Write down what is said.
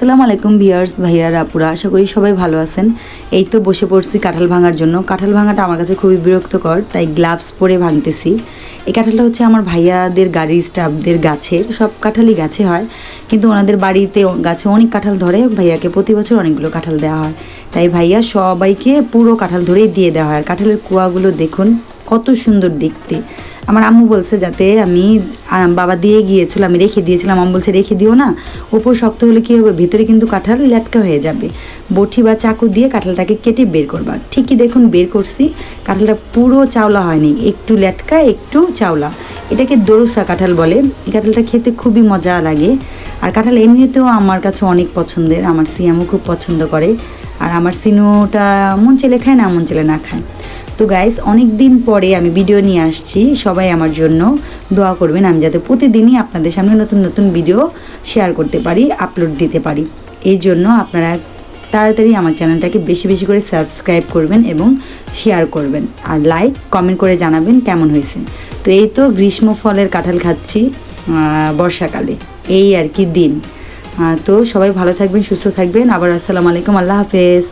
আসসালামু আলাইকুম ভিয়ার্স ভাইয়ার, আপুরা, আশা করি সবাই ভালো আছেন। এই তো বসে পড়ছি কাঁঠাল ভাঙার জন্য। কাঁঠাল ভাঙাটা আমার কাছে খুবই বিরক্তকর, তাই গ্লাভস পরে ভাঙতেছি। এই কাঁঠালটা হচ্ছে আমার ভাইয়াদের গাড়ির স্টাফদের গাছের, সব কাঁঠালই গাছে হয়। কিন্তু ওনাদের বাড়িতে গাছে অনেক কাঁঠাল ধরে, ভাইয়াকে প্রতি বছর অনেকগুলো কাঁঠাল দেওয়া হয়। তাই ভাইয়া সবাইকে পুরো কাঁঠাল ধরেই দিয়ে দেওয়া হয়। আর কাঁঠালের কুয়াগুলো দেখুন। কত সুন্দর দেখতে। আমার আম্মু বলছে যাতে আমি বাবা দিয়ে গিয়েছিল, আমি রেখে দিয়েছিলাম। আম্মু বলছে, রেখে দিও না। ওপর শক্ত হলে কী হবে? ভেতরে কিন্তু কাঁঠাল লেটকা হয়ে যাবে। বটি বা চাকু দিয়ে কাঁঠালটাকে কেটে বের করবা। ঠিকই দেখুন, বের করছি। কাঁঠালটা পুরো চাওলা হয়নি। একটু ল্যাটকা একটু চাওলা। এটাকে দরুসা কাঁঠাল বলে। এই কাঁঠালটা খেতে খুবই মজা লাগে। আর কাঁঠাল এমনিতেও আমার কাছে অনেক পছন্দের। আমার সিয়ামও খুব পছন্দ করে। আর আমার সিনুটা মন চেলে খায় না, মন চেলে না খায়। তো গাইস অনেক দিন পরে আমি ভিডিও নিয়ে আসছি। সবাই আমার জন্য দোয়া করবেন, আমি যাতে প্রতিদিনই আপনাদের সামনে নতুন নতুন ভিডিও শেয়ার করতে পারি আপলোড দিতে পারি। এই জন্য আপনারা তাড়াতাড়ি আমার চ্যানেলটাকে বেশি বেশি করে সাবস্ক্রাইব করবেন এবং শেয়ার করবেন। আর লাইক কমেন্ট করে জানাবেন কেমন হয়েছে। তো এই তো গ্রীষ্ম ফলের কাঁঠাল খাচ্ছি বর্ষাকালে। এই আর কি দিন। তো সবাই ভালো থাকবেন, সুস্থ থাকবেন। আবার আসসালামু আলাইকুম, আল্লাহ হাফেজ।